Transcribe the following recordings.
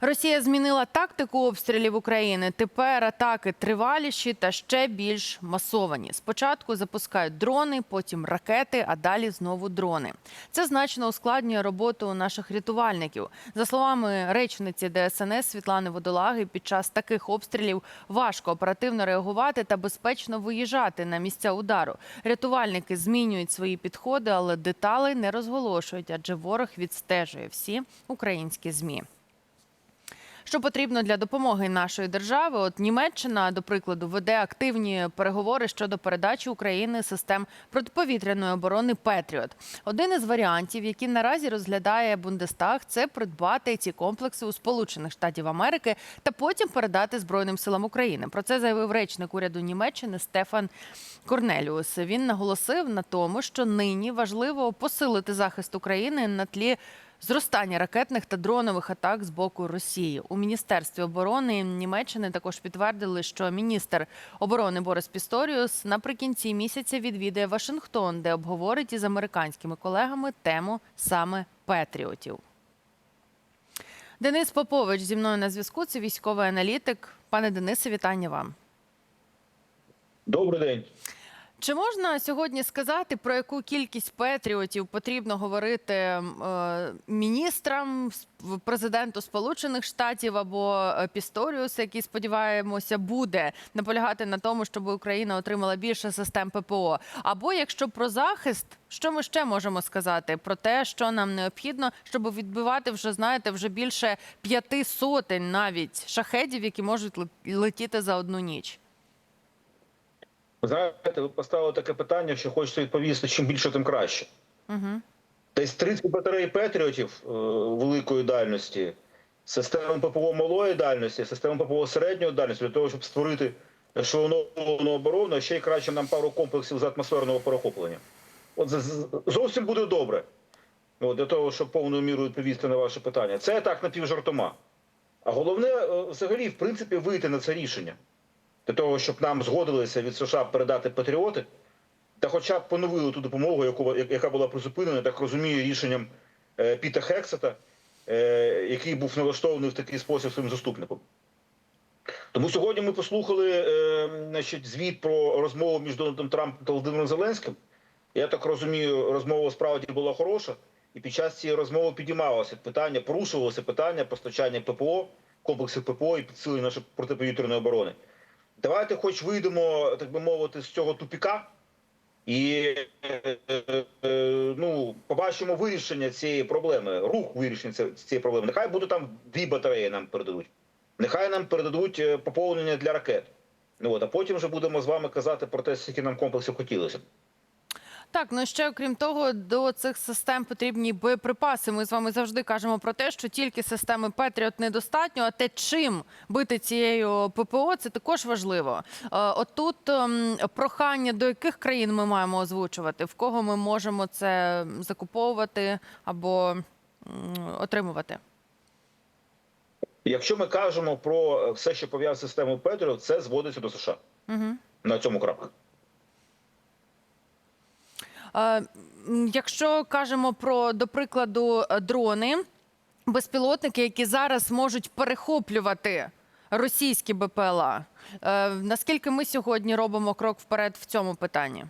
Росія змінила тактику обстрілів України. Тепер атаки триваліші та ще більш масовані. Спочатку запускають дрони, потім ракети, а далі знову дрони. Це значно ускладнює роботу наших рятувальників. За словами речниці ДСНС Світлани Водолаги, під час таких обстрілів важко оперативно реагувати та безпечно виїжджати на місця удару. Рятувальники змінюють свої підходи, але деталей не розголошують, адже ворог відстежує всі українські змі. Що потрібно для допомоги нашої держави? От Німеччина, до прикладу, веде активні переговори щодо передачі України систем протиповітряної оборони Петріот. Один із варіантів, які наразі розглядає Бундестаг, це придбати ці комплекси у Сполучених Штатів Америки та потім передати Збройним силам України. Про це заявив речник уряду Німеччини Стефан Корнеліус. Він наголосив на тому, що нині важливо посилити захист України на тлі. Зростання ракетних та дронових атак з боку Росії у міністерстві оборони Німеччини також підтвердили, що міністр оборони Борис Пісторіус наприкінці місяця відвідає Вашингтон, де обговорить із американськими колегами тему саме Петріотів. Денис Попович зі мною на зв'язку. Це військовий аналітик. Пане Денисе, вітання вам. Добрий день. Чи можна сьогодні сказати, про яку кількість патріотів потрібно говорити е, міністрам, президенту Сполучених Штатів або е, Пісторіус, який сподіваємося буде наполягати на тому, щоб Україна отримала більше систем ППО? Або якщо про захист, що ми ще можемо сказати про те, що нам необхідно, щоб відбивати вже знаєте, вже більше п'яти сотень навіть шахедів, які можуть летіти за одну ніч? Знаєте, ви поставили таке питання, що хочеться відповісти, чим більше, тим краще. Угу. Десь 30 батарей Петріотів е, великої дальності, система ППО малої дальності, система ППО середньої дальності для того, щоб створити ешелоновану оборону, а ще й краще нам пару комплексів з атмосферного перехоплення. От зовсім буде добре. От, для того, щоб повною мірою відповісти на ваше питання. Це так напівжартома. А головне, е, взагалі, в принципі, вийти на це рішення. Для того, щоб нам згодилися від США передати патріоти, та хоча б поновили ту допомогу, яку, яка була призупинена, так розумію, рішенням е, Піта Хексета, е, який був налаштований в такий спосіб своїм заступником. Тому сьогодні ми послухали е, значить, звіт про розмову між Дональдом Трампом та Володимиром Зеленським. Я так розумію, розмова справді була хороша, і під час цієї розмови підіймалося питання, порушувалося питання постачання ППО, комплексів ППО і підсилення нашої протиповітряної оборони. Давайте, хоч вийдемо, так би мовити, з цього тупіка, і е, е, ну, побачимо вирішення цієї проблеми, рух вирішення цієї проблеми. Нехай буде там дві батареї нам передадуть. Нехай нам передадуть е, поповнення для ракет. Ну от, а потім вже будемо з вами казати про те, скільки нам комплексів хотілося. Так, ну ще окрім того, до цих систем потрібні боєприпаси. Ми з вами завжди кажемо про те, що тільки системи Петріот недостатньо, а те, чим бити цією ППО, це також важливо. Е, Отут ем, прохання до яких країн ми маємо озвучувати, в кого ми можемо це закуповувати або отримувати. Якщо ми кажемо про все, що пов'язане з системою Петріо, це зводиться до США. Угу. На цьому крапка. Е, Якщо кажемо про, до прикладу, е, дрони, безпілотники, які зараз можуть перехоплювати російські БПЛА, е, наскільки ми сьогодні робимо крок вперед в цьому питанні?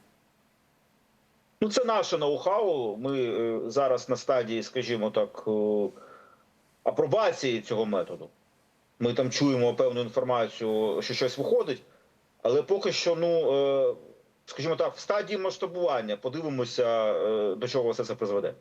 Ну, це наше ноу-хау. Ми зараз на стадії, скажімо так, апробації цього методу. Ми там чуємо певну інформацію, що щось виходить, але поки що, ну скажімо так, в стадії масштабування подивимося, е, до чого все це призведе.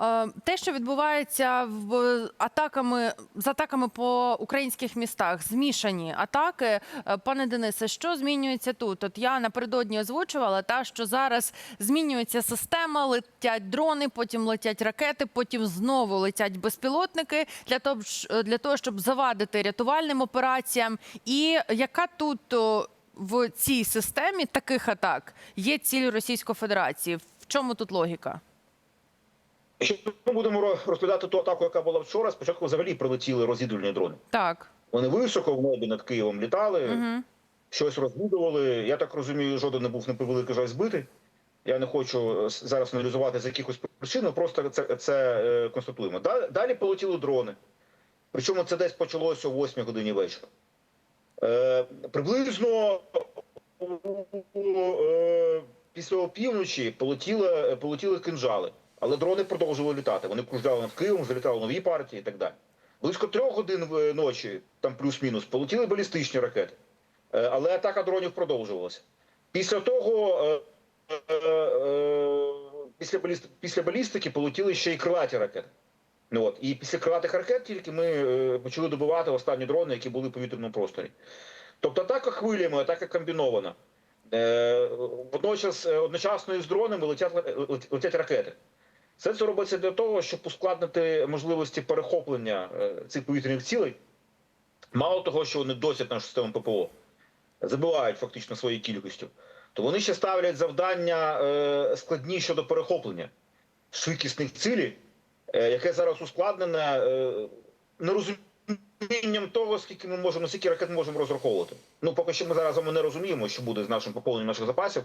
Е, Те, що відбувається в атаками з атаками по українських містах, змішані атаки. Е, Пане Денисе, що змінюється тут? От я напередодні озвучувала та що зараз змінюється система, летять дрони, потім летять ракети, потім знову летять безпілотники для того, для того, щоб завадити рятувальним операціям. І яка тут в цій системі таких атак є ціль Російської Федерації? В чому тут логіка? Якщо ми будемо ро- розглядати ту атаку, яка була вчора, спочатку взагалі прилетіли розвідувальні дрони. Так. Вони високо в небі над Києвом літали, Угу. щось розвідували. Я так розумію, жоден не був на превеликий жаль збитий. Я не хочу е, зараз аналізувати з якихось причин, просто це, це е, констатуємо. Далі полетіли дрони. Причому це десь почалося о 8 годині вечора. Е, приблизно е, після опівночі полетіли, полетіли кинжали, але дрони продовжували літати. Вони кружляли над Києвом, залітали нові партії і так далі. Близько трьох годин ночі, там плюс-мінус, полетіли балістичні ракети. Е, але атака дронів продовжувалася. Після того, після балістики полетіли ще й крилаті ракети. Ну, от. І після крилатих ракет тільки ми е, почали добивати останні дрони, які були в повітряному просторі. Тобто атака хвилями, атака комбінована. Е, водночас е, одночасно із дронами летять, летять ракети. Все це робиться для того, щоб ускладнити можливості перехоплення е, цих повітряних цілей. Мало того, що вони досять нашу систему ППО, забивають фактично своєю кількістю, то вони ще ставлять завдання е, складні щодо перехоплення швидкісних цілей, е, яке зараз ускладнене е, нерозумінням того, скільки ми можемо, скільки ракет ми можемо розраховувати. Ну, поки що ми зараз не розуміємо, що буде з нашим поповненням наших запасів,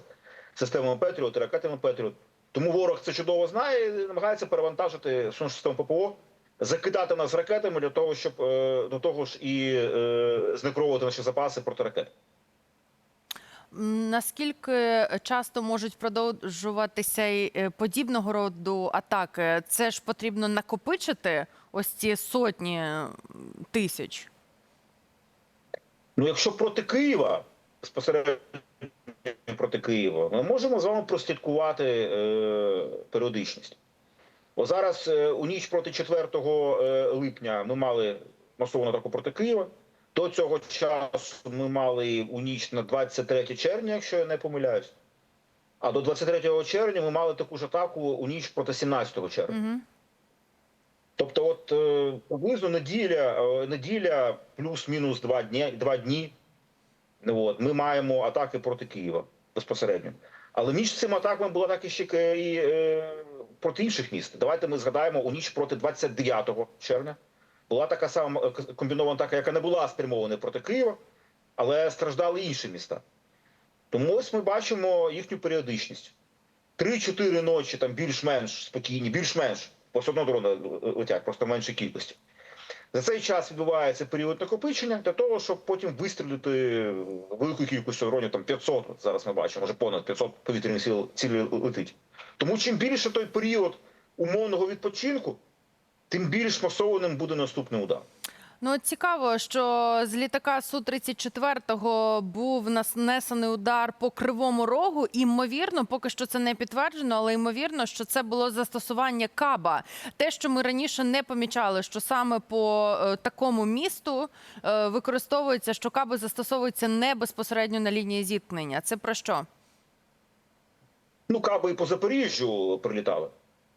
системами Петріот і ракетами Петріот. Тому ворог це чудово знає і намагається перевантажити систему ППО, закидати нас ракетами для того, щоб е, до того ж і е, знекровувати наші запаси проти ракет. Наскільки часто можуть продовжуватися е, подібного роду атаки? Це ж потрібно накопичити ось ці сотні тисяч. Ну, якщо проти Києва, безпосередньо проти Києва, ми можемо з вами прослідкувати е, періодичність. Бо зараз е, у ніч проти 4 е, липня ми мали масовану атаку проти Києва. До цього часу ми мали у ніч на 23 червня, якщо я не помиляюсь. А до 23 червня ми мали таку ж атаку у ніч проти 17 червня. Угу. Тобто, от е, приблизно неділя, е, неділя плюс-мінус два дні, два дні. От, ми маємо атаки проти Києва безпосередньо. Але між цими атаками була атаки ще к- і е, проти інших міст. Давайте ми згадаємо у ніч проти 29 червня. Була така сама е, комбінована атака, яка не була спрямована проти Києва, але страждали інші міста. Тому ось ми бачимо їхню періодичність. Три-чотири ночі там більш-менш спокійні, більш-менш, бо все одно дрони летять, просто в меншій кількості. За цей час відбувається період накопичення для того, щоб потім вистрілити велику кількість дронів, там 500, зараз ми бачимо, може понад 500 повітряних сил цілі летить. Тому чим більше той період умовного відпочинку, тим більш масованим буде наступний удар. Ну цікаво, що з літака су 34 був нанесений удар по кривому рогу. Імовірно, поки що це не підтверджено, але ймовірно, що це було застосування каба. Те, що ми раніше не помічали, що саме по е, такому місту е, використовується, що каби застосовуються не безпосередньо на лінії зіткнення. Це про що? Ну, каби і по Запоріжжю прилітали.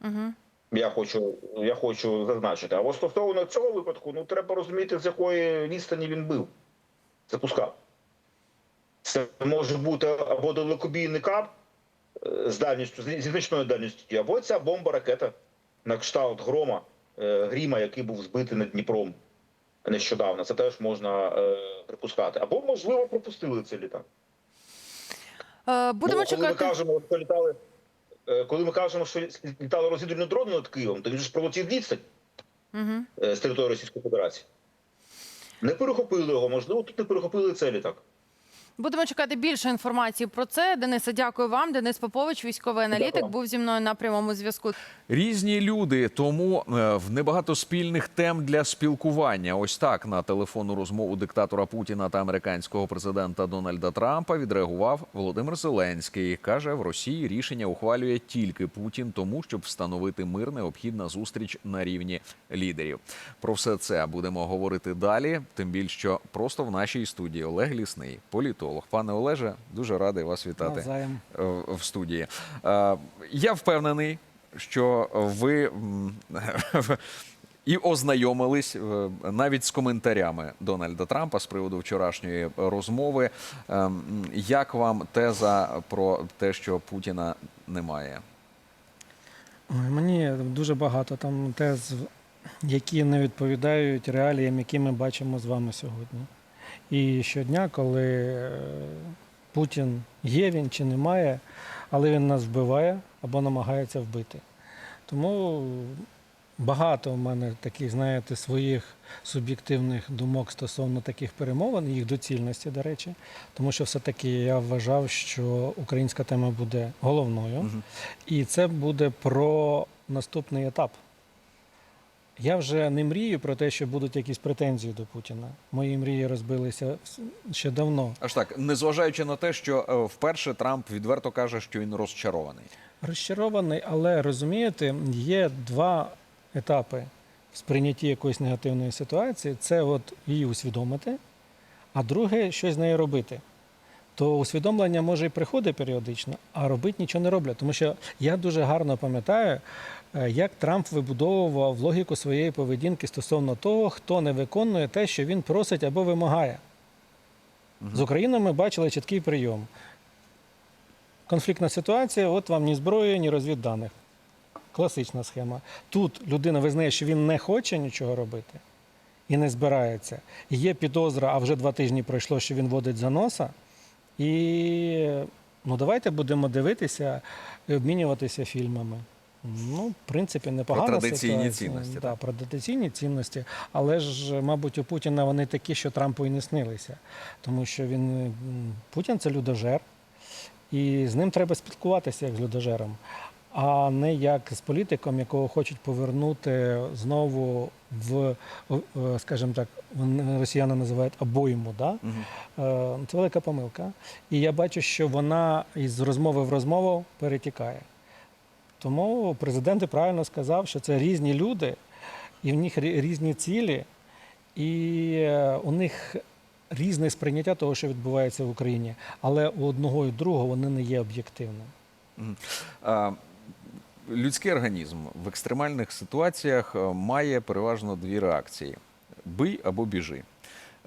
Угу. Я хочу, я хочу зазначити. А стосовно цього випадку, ну треба розуміти, з якої відстані він бив, запускав. Це може бути або далекобійний кап е, з дальністю, зі значною дальністю, або ця бомба-ракета на кшталт грома, е, гріма, який був збитий над Дніпром нещодавно. Це теж можна е, припускати. Або, можливо, пропустили цей літак. Будемо Бо коли ми кажемо, от політали, е, коли ми кажемо, що літали розвідувальні дрони над Києвом, то він ж пролетів відстань Угу. е, з території Російської Федерації. Не перехопили його, можливо, тут не перехопили цей літак. Будемо чекати більше інформації про це. Денисе, дякую вам. Денис Попович, військовий аналітик, Дякую. був зі мною на прямому зв'язку. Різні люди, тому е, в небагато спільних тем для спілкування. Ось так на телефонну розмову диктатора Путіна та американського президента Дональда Трампа відреагував Володимир Зеленський. каже, в Росії рішення ухвалює тільки Путін, тому щоб встановити мир необхідна зустріч на рівні лідерів. Про все це будемо говорити далі. Тим більше, що просто в нашій студії Олег Лісний, політолог. Пане Олеже, дуже радий вас вітати Навзаєм. е, в студії. Е, Я впевнений, що ви і ознайомились е, навіть з коментарями Дональда Трампа з приводу вчорашньої розмови. Е, Як вам теза про те, що Путіна немає? Ой, Мені дуже багато там тез, які не відповідають реаліям, які ми бачимо з вами сьогодні. І щодня, коли е, Путін є він чи немає, але він нас вбиває або намагається вбити. Тому багато в мене таких, знаєте, своїх суб'єктивних думок стосовно таких перемовин, їх доцільності, до речі, тому що все-таки я вважав, що українська тема буде головною, і це буде про наступний етап. Я вже не мрію про те, що будуть якісь претензії до Путіна. Мої мрії розбилися ще давно. Аж так, незважаючи на те, що е, вперше Трамп відверто каже, що він розчарований. Розчарований, але розумієте, є два етапи в сприйнятті якоїсь негативної ситуації. Це от її усвідомити, а друге щось з нею робити. То усвідомлення може і приходить періодично, а робити нічого не роблять. Тому що я дуже гарно пам'ятаю, як Трамп вибудовував логіку своєї поведінки стосовно того, хто не виконує те, що він просить або вимагає. З Україною ми бачили чіткий прийом. Конфліктна ситуація, от вам ні зброї, ні розвідданих. Класична схема. Тут людина визнає, що він не хоче нічого робити і не збирається. І є підозра, а вже два тижні пройшло, що він водить за носа. І ну, давайте будемо дивитися і обмінюватися фільмами. Ну, в принципі, непогана традиційні ситуація. цінності, Да, про традиційні цінності, але ж, мабуть, у Путіна вони такі, що Трампу і не снилися. Тому що він м, Путін це людожер, і з ним треба спілкуватися як з людожером, а не як з політиком, якого хочуть повернути знову в, в, скажімо так, вони- росіяни називають обойму. Да? Е, Це велика помилка. І я бачу, що вона із розмови в розмову перетікає. Тому президент правильно сказав, що це різні люди, і в них різні цілі, і е, у них різне сприйняття того, що відбувається в Україні. Але у одного і другого вони не є об'єктивними. Людський організм в екстремальних ситуаціях е, має переважно дві реакції: бий або біжи.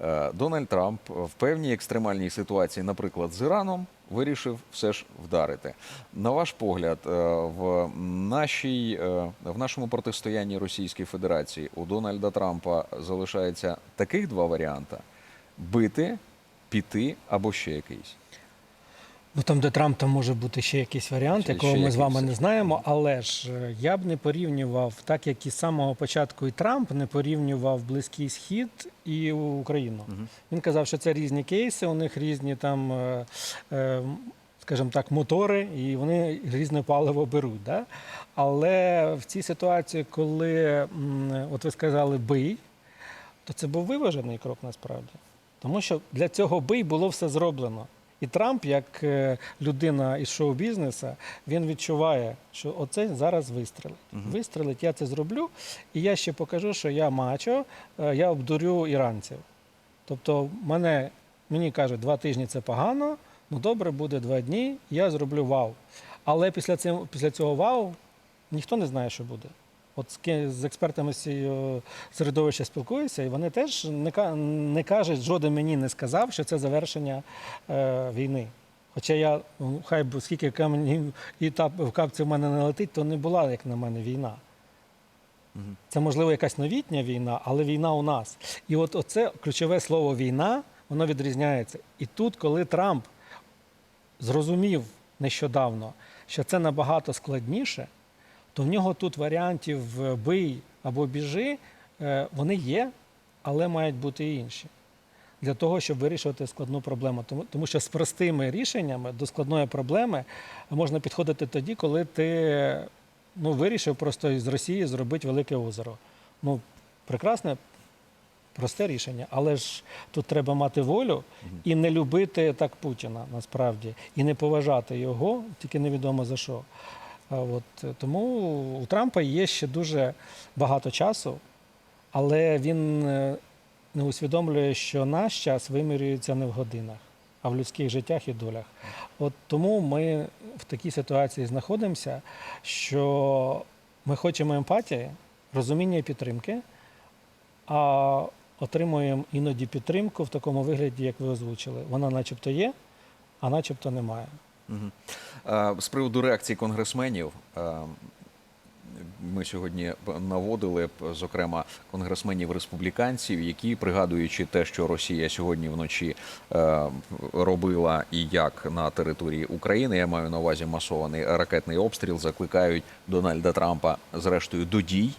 Е, Дональд Трамп в певній екстремальній ситуації, наприклад, з Іраном, вирішив все ж вдарити. На ваш погляд, е, в нашій е, в нашому протистоянні Російській Федерації у Дональда Трампа залишається таких два варіанти: бити, піти або ще якийсь. Ну там, де Трамп, там може бути ще якийсь варіант, Ще- якого ще ми з вами не знаємо. Але ж е, я б не порівнював, так як і з самого початку і Трамп не порівнював Близький Схід і Україну. Він казав, що це різні кейси, у них різні там, е, е, скажімо так, мотори, і вони різне паливо беруть. Да? Але в цій ситуації, коли от ви сказали бий, то це був виважений крок насправді. Тому що для цього бий було все зроблено. І Трамп, як е, людина із шоу-бізнесу, він відчуває, що оце зараз вистрелить. Вистрелить, я це зроблю, і я ще покажу, що я мачо, е, я обдурю іранців. Тобто, мене, мені кажуть, два тижні це погано, ну добре, буде два дні, я зроблю вау. Але після цього, після цього вау ніхто не знає, що буде. От з, експертами з цього середовища спілкуюся, і вони теж не, ка- не кажуть, жоден мені не сказав, що це завершення е, війни. Хоча я, ну, хай би скільки каменів і тап, в капці в мене не летить, то не була, як на мене, війна. Це, можливо, якась новітня війна, але війна у нас. І от оце ключове слово війна, воно відрізняється. І тут, коли Трамп зрозумів нещодавно, що це набагато складніше, то в нього тут варіантів е, бий або біжи, е, вони є, але мають бути і інші. Для того, щоб вирішувати складну проблему. Тому, тому що з простими рішеннями до складної проблеми можна підходити тоді, коли ти ну, вирішив просто із Росії зробити велике озеро. Ну, прекрасне, просте рішення, але ж тут треба мати волю і не любити так Путіна насправді, і не поважати його, тільки невідомо за що. От, е, тому у Трампа є ще дуже багато часу, але він е, не усвідомлює, що наш час вимірюється не в годинах, а в людських життях і долях. От тому ми в такій ситуації знаходимося, що ми хочемо емпатії, розуміння і підтримки, а отримуємо іноді підтримку в такому вигляді, як ви озвучили. Вона начебто є, а начебто немає. Е, З приводу реакції конгресменів. е, Ми сьогодні наводили, зокрема, конгресменів республіканців, які, пригадуючи те, що Росія сьогодні вночі е, робила і як на території України, я маю на увазі масований ракетний обстріл, закликають Дональда Трампа, зрештою, до дій.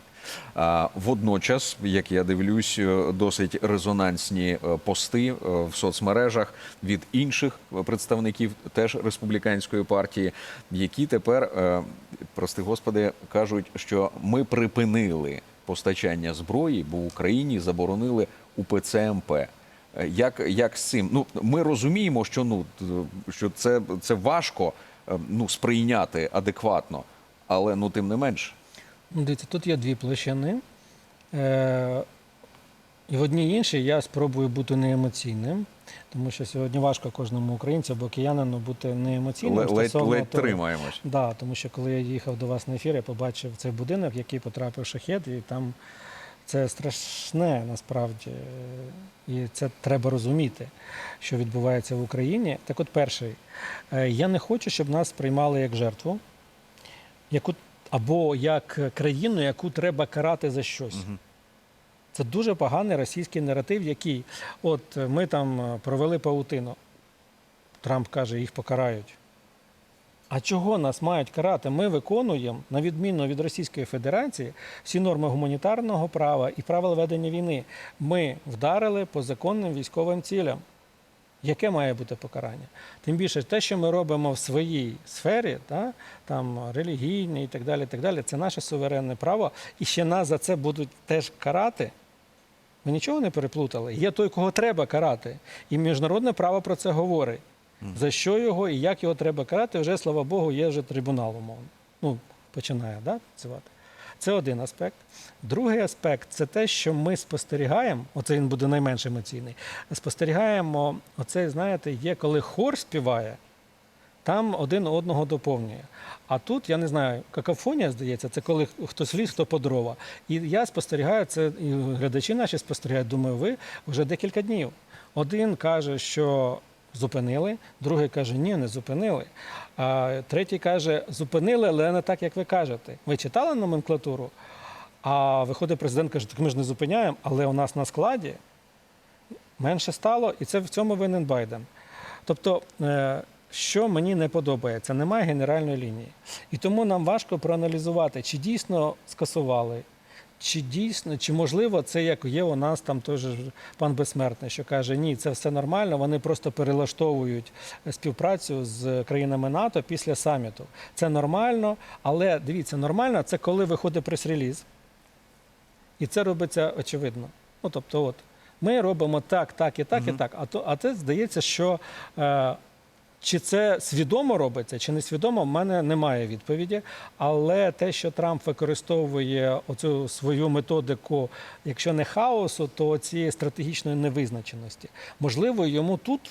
Водночас, як я дивлюсь, е, досить резонансні е, пости е, в соцмережах від інших представників теж республіканської партії, які тепер, прости господи, кажуть, що ми припинили постачання зброї, бо в Україні заборонили УПЦ МП. Як, як з цим? Ну ми розуміємо, що ну що це, це важко ну сприйняти адекватно, але ну тим не менш. Дивіться, тут є дві площини. Е, і в одній іншій я спробую бути неемоційним, тому що сьогодні важко кожному українцю або киянину бути неемоційним. Ледь, стосовно ледь того- тримаємось. Да, тому що коли я їхав до вас на ефір, я побачив цей будинок, в який потрапив шахет, і там це страшне насправді. І це треба розуміти, що відбувається в Україні. Так от, перший, е, я не хочу, щоб нас сприймали як жертву, яку, або як країну, яку треба карати за щось. Це дуже поганий російський наратив, який, от ми там е, провели паутину. Трамп каже, їх покарають. А чого нас мають карати? Ми виконуємо, на відміну від Російської Федерації, всі норми гуманітарного права і правил ведення війни. Ми вдарили по законним військовим цілям. Яке має бути покарання? Тим більше те, що ми робимо в своїй сфері, та, там релігійній і так далі, так далі, це наше суверенне право. І ще нас за це будуть теж карати. Ми нічого не переплутали. Є той, кого треба карати. І міжнародне право про це говорить. За що його і як його треба карати, вже, слава Богу, є вже трибунал, умовно. Ну, починає да, працювати. Це один аспект. Другий аспект це те, що ми спостерігаємо, оце він буде найменш емоційний. Спостерігаємо, оце, знаєте, є коли хор співає, там один одного доповнює. А тут, я не знаю, какофонія, здається, це коли хтось ліс, хто по дрова. І я спостерігаю це, і глядачі наші спостерігають, думаю, ви вже декілька днів. Один каже, що зупинили, другий каже, ні, не зупинили. А третій каже, зупинили, але не так, як ви кажете. Ви читали номенклатуру? А виходить президент каже, так ми ж не зупиняємо, але у нас на складі менше стало, і це в цьому винен Байден. Тобто, е, що мені не подобається, немає генеральної лінії. І тому нам важко проаналізувати, чи дійсно скасували, чи дійсно, чи можливо це як є у нас там той же пан Безсмертний, що каже, ні, це все нормально, вони просто перелаштовують співпрацю з країнами НАТО після саміту. Це нормально, але дивіться, нормально це коли виходить прес-реліз, і це робиться очевидно. Ну, тобто, от, ми робимо так, так і так, і так. А то, а це здається, що е, чи це свідомо робиться, чи не свідомо, в мене немає відповіді. Але те, що Трамп використовує оцю свою методику, якщо не хаосу, то цієї стратегічної невизначеності. Можливо, йому тут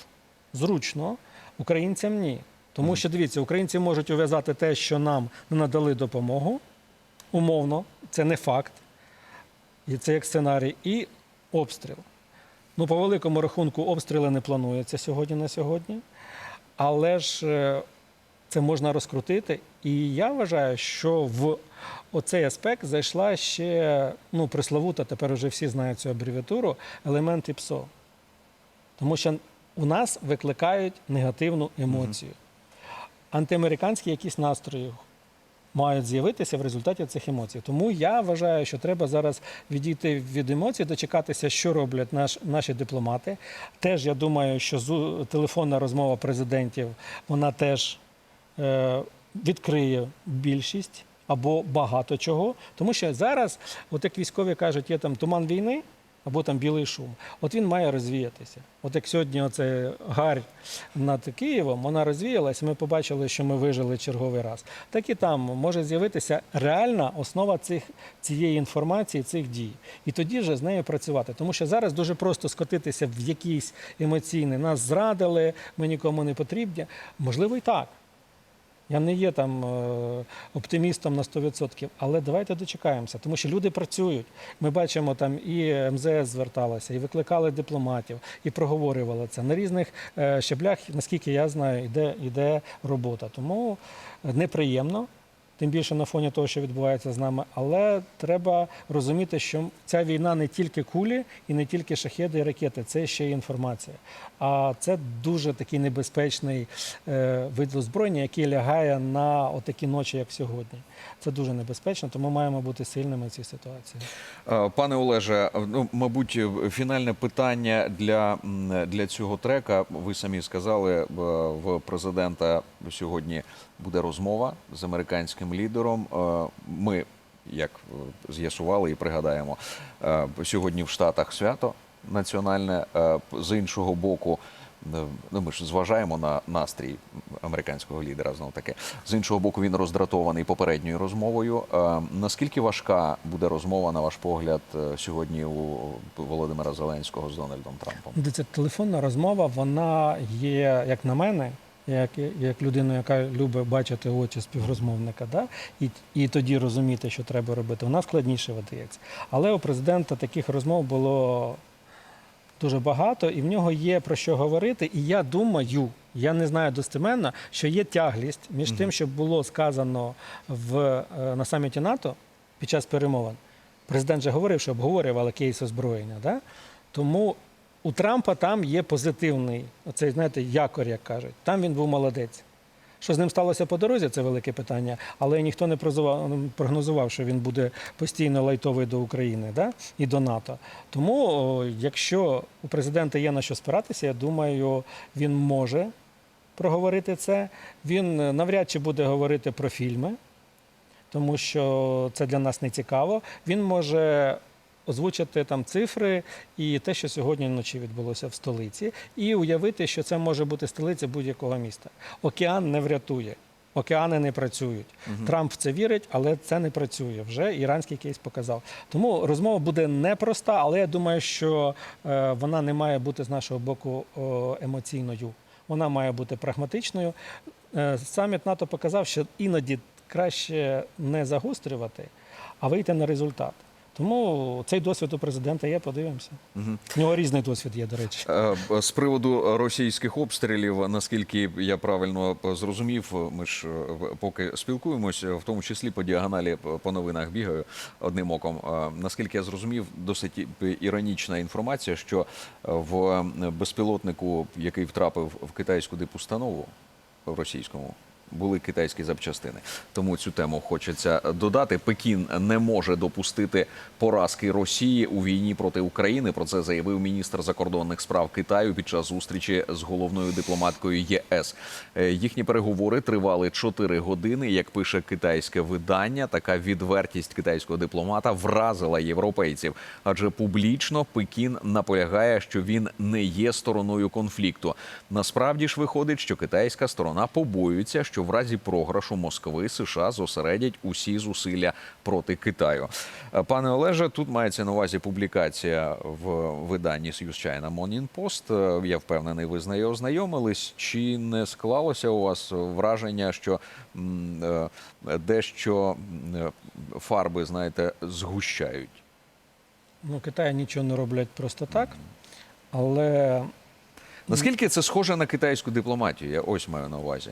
зручно, українцям ні. Тому що дивіться, українці можуть ув'язати те, що нам не надали допомогу, умовно, це не факт. І це як сценарій, і обстріл. Ну, по великому рахунку, обстріли не плануються сьогодні на сьогодні, але ж е, це можна розкрутити. І я вважаю, що в оцей аспект зайшла ще ну, пресловута, тепер вже всі знають цю абревіатуру, елемент ІПСО. Тому що у нас викликають негативну емоцію. Антиамериканські якісь настрої мають з'явитися в результаті цих емоцій. Тому я вважаю, що треба зараз відійти від емоцій, дочекатися, що роблять наш, наші дипломати. Теж я думаю, що зу- телефонна розмова президентів вона теж е, відкриє більшість або багато чого. Тому що зараз, от як військові кажуть, є там туман війни. Або там білий шум. От він має розвіятися. От як сьогодні оце гарь над Києвом, вона розвіялась, ми побачили, що ми вижили черговий раз. Так і там може з'явитися реальна основа цих, цієї інформації, цих дій. І тоді вже з нею працювати. Тому що зараз дуже просто скотитися в якийсь емоційний. Нас зрадили, ми нікому не потрібні. Можливо, і так. Я не є там е, оптимістом на 100%, але давайте дочекаємося, тому що люди працюють. Ми бачимо, там і МЗС зверталася, і викликали дипломатів, і проговорювали це. На різних е, щеблях, наскільки я знаю, йде, йде робота. Тому неприємно, тим більше на фоні того, що відбувається з нами. Але треба розуміти, що ця війна не тільки кулі і не тільки шахеди і ракети, це ще й інформація. А це дуже такий небезпечний е, вид озброєння, який лягає на отакі ночі, як сьогодні. Це дуже небезпечно, тому маємо бути сильними в цій ситуації. Е, Пане Олеже, ну мабуть, фінальне питання для, для цього трека. Ви самі сказали, е, в президента сьогодні буде розмова з американським лідером. Е, Ми, як е, з'ясували і пригадаємо, е, сьогодні в Штатах свято національне. З іншого боку, ну ми ж зважаємо на настрій американського лідера. Знов таки з іншого боку, він роздратований попередньою розмовою. Наскільки важка буде розмова, на ваш погляд, сьогодні у Володимира Зеленського з Дональдом Трампом? Дивіться, телефонна розмова, вона є, як на мене, як, як людина, яка любить бачити очі співрозмовника, да? і, і тоді розуміти, що треба робити. Вона складніше видається. Але у президента таких розмов було дуже багато, і в нього є про що говорити. І я думаю, я не знаю достеменно, що є тяглість між тим, що було сказано в, е, на саміті НАТО під час перемовин. Президент же говорив, що обговорювали кейс озброєння. Да? Тому у Трампа там є позитивний, оцей, знаєте, якор, як кажуть. Там він був молодець. Що з ним сталося по дорозі, це велике питання, але ніхто не прозував- прогнозував, що він буде постійно лайтовий до України да? і до НАТО. Тому, якщо у президента є на що спиратися, я думаю, він може проговорити це. Він е, навряд чи буде говорити про фільми, тому що це для нас не цікаво. Він може озвучити там цифри і те, що сьогодні вночі відбулося в столиці, і уявити, що це може бути столиця будь-якого міста. Океан не врятує. Океани не працюють. Трамп в це вірить, але це не працює. Вже іранський кейс показав. Тому розмова буде непроста, але я думаю, що е, вона не має бути з нашого боку емоційною. Вона має бути прагматичною. Е, Саміт НАТО показав, що іноді краще не загострювати, а вийти на результат. Тому цей досвід у президента є, подивимося. У нього різний досвід є, до речі. Е, З приводу російських обстрілів, наскільки я правильно зрозумів, ми ж е, поки спілкуємося, в тому числі по діагоналі по новинах бігаю одним оком. Е, Наскільки я зрозумів, досить іронічна інформація, що в безпілотнику, який втрапив в китайську дипустанову в російському. Були китайські запчастини, тому цю тему хочеться додати. Пекін не може допустити поразки Росії у війні проти України. Про це заявив міністр закордонних справ Китаю під час зустрічі з головною дипломаткою ЄС. Е, Їхні переговори тривали 4 години. Як пише китайське видання, така відвертість китайського дипломата вразила європейців, адже публічно Пекін наполягає, що він не є стороною конфлікту. Насправді ж виходить, що китайська сторона побоюється, що в разі програшу Москви США зосередять усі зусилля проти Китаю. Е, Пане Олеже, тут мається на увазі публікація в виданні News China Morning Post. Е, Я впевнений, ви з нею ознайомились. Чи не склалося у вас враження, що е, дещо фарби, знаєте, згущають? Ну, Китай нічого не роблять просто так, але Наскільки це схоже на китайську дипломатію? Я ось маю на увазі.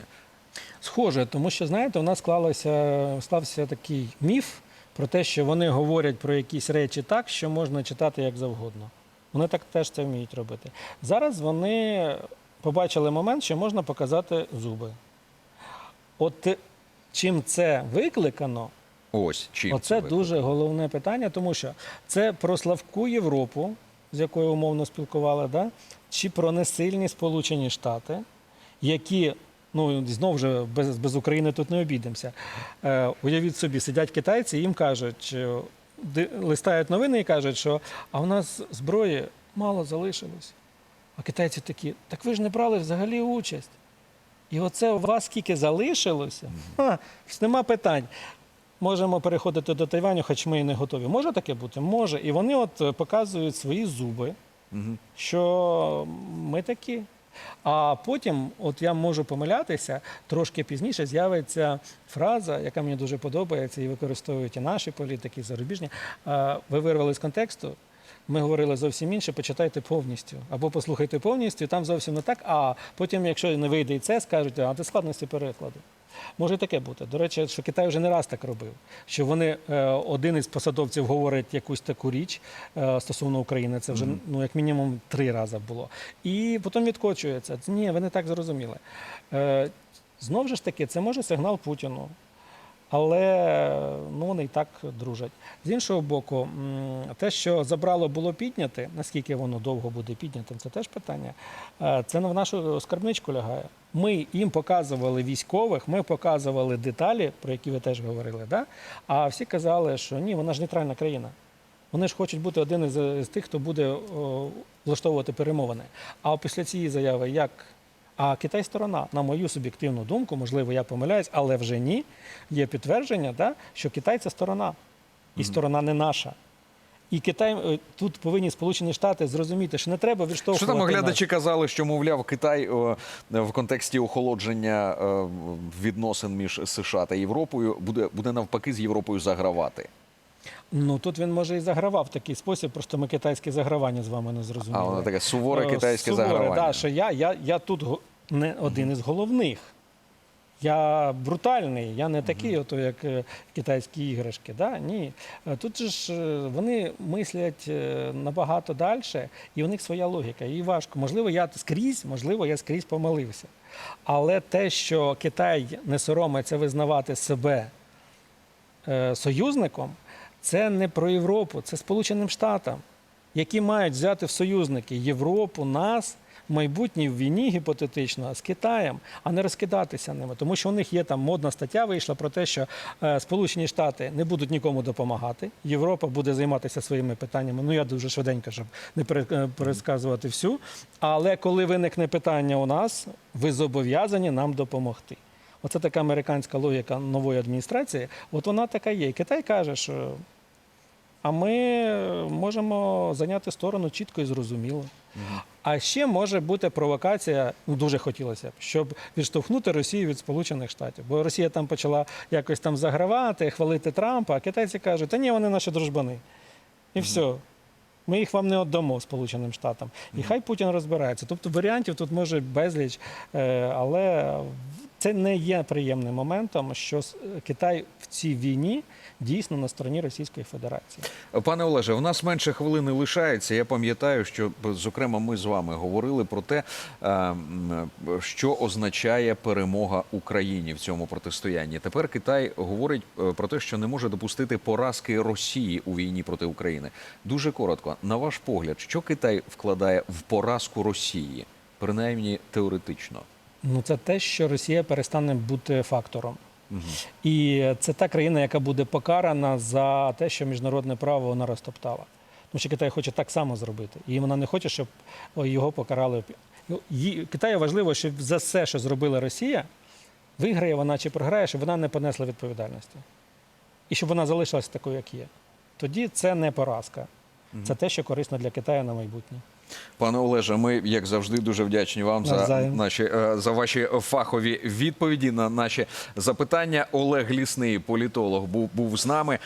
Схоже, тому що знаєте, у нас склалося стався такий міф про те, що вони говорять про якісь речі так, що можна читати як завгодно. Вони так теж це вміють робити. Зараз вони побачили момент, що можна показати зуби. От чим це викликано, Ось чим Оце це дуже головне питання, тому що це про слабку Європу, з якою умовно спілкували, да? чи про несильні Сполучені Штати, які, ну знову ж без, без України тут не обійдемося. Е, уявіть собі, сидять китайці, і їм кажуть, що листають новини і кажуть, що а у нас зброї мало залишилось. А китайці такі, так ви ж не брали взагалі участь. І оце у вас скільки залишилося? Ха, нема питань. Можемо переходити до Тайваню, хоч ми і не готові. Може таке бути? Може. І вони от е, показують свої зуби, що ми такі. А потім, от я можу помилятися, трошки пізніше з'явиться фраза, яка мені дуже подобається, і використовують і наші політики, і зарубіжні. Ви вирвали з контексту. Ми говорили зовсім інше, почитайте повністю. Або послухайте повністю, там зовсім не так. А потім, якщо не вийде і це, скажуть, а ти складності перекладу. Може таке бути. До речі, що Китай вже не раз так робив. Що вони е, один із посадовців говорить якусь таку річ е, стосовно України. Це вже ну як мінімум три рази було. І потім відкочується. Ні, ви не так зрозуміли. Е, знову ж таки, це може сигнал Путіну. Але ну, вони і так дружать. З іншого боку, те, що забрало було підняти, наскільки воно довго буде піднятим, це теж питання. Е, Це в нашу скарбничку лягає. Ми їм показували військових, ми показували деталі, про які ви теж говорили. Да? А всі казали, що ні, вона ж нейтральна країна. Вони ж хочуть бути один із, тих, хто буде о, влаштовувати перемовини. А після цієї заяви як? А Китай сторона, на мою суб'єктивну думку, можливо, я помиляюсь, але вже ні. Є підтвердження, да, що Китай це сторона, і сторона не наша. І Китай е, тут повинні Сполучені Штати зрозуміти, що не треба Що відштовхувати. там нас. оглядачі казали, що мовляв Китай в контексті охолодження е, відносин між США та Європою буде буде навпаки з Європою загравати. Ну тут він може і загравав в такий спосіб, просто ми китайське загравання з вами не зрозуміли. А воно таке суворе Е, китайське суворе, загравання. Да, що я, я, я тут не один із головних. Я брутальний, я не такий, ото, як е, китайські іграшки. Да? Ні. Е, Тут же ж вони мислять набагато далі, і у них своя логіка. І важко. Можливо, я скрізь, можливо, я скрізь помилився. Але те, що Китай не соромиться визнавати себе союзником, це не про Європу, це Сполученим Штатам, які мають взяти в союзники Європу, нас в майбутній війні гіпотетично з Китаєм, а не розкидатися ними. Тому що у них є там модна стаття вийшла про те, що е, Сполучені Штати не будуть нікому допомагати. Європа буде займатися своїми питаннями. Ну я дуже швиденько, щоб не е, пересказувати всю. Але коли виникне питання у нас, ви зобов'язані нам допомогти. Оце така американська логіка нової адміністрації. От вона така є. Китай каже, що а ми можемо зайняти сторону чітко і зрозуміло. А ще може бути провокація, ну дуже хотілося б, щоб відштовхнути Росію від Сполучених Штатів. Бо Росія там почала якось там загравати, хвалити Трампа, а китайці кажуть, та ні, вони наші дружбани. І все. Ми їх вам не віддамо Сполученим Штатам. І хай Путін розбирається. Тобто варіантів тут може безліч, е, але це не є приємним моментом, що с- Китай в цій війні дійсно на стороні Російської Федерації. Пане Олеже, у нас менше хвилини лишається. Я пам'ятаю, що зокрема ми з вами говорили про те, е, що означає перемога Україні в цьому протистоянні. Тепер Китай говорить е, про те, що не може допустити поразки Росії у війні проти України. Дуже коротко, на ваш погляд, що Китай вкладає в поразку Росії, принаймні теоретично? Ну це те, що Росія перестане бути фактором. І це та країна, яка буде покарана за те, що міжнародне право вона розтоптала. Тому що Китай хоче так само зробити. І вона не хоче, щоб його покарали. Китаю важливо, щоб за все, що зробила Росія, виграє вона чи програє, щоб вона не понесла відповідальності. І щоб вона залишилась такою, як є. Тоді це не поразка. Це те, що корисно для Китаю на майбутнє. Пане Олеже, ми як завжди дуже вдячні вам за наші е, за ваші фахові відповіді на наші запитання. Олег Лісний, політолог, був був з нами.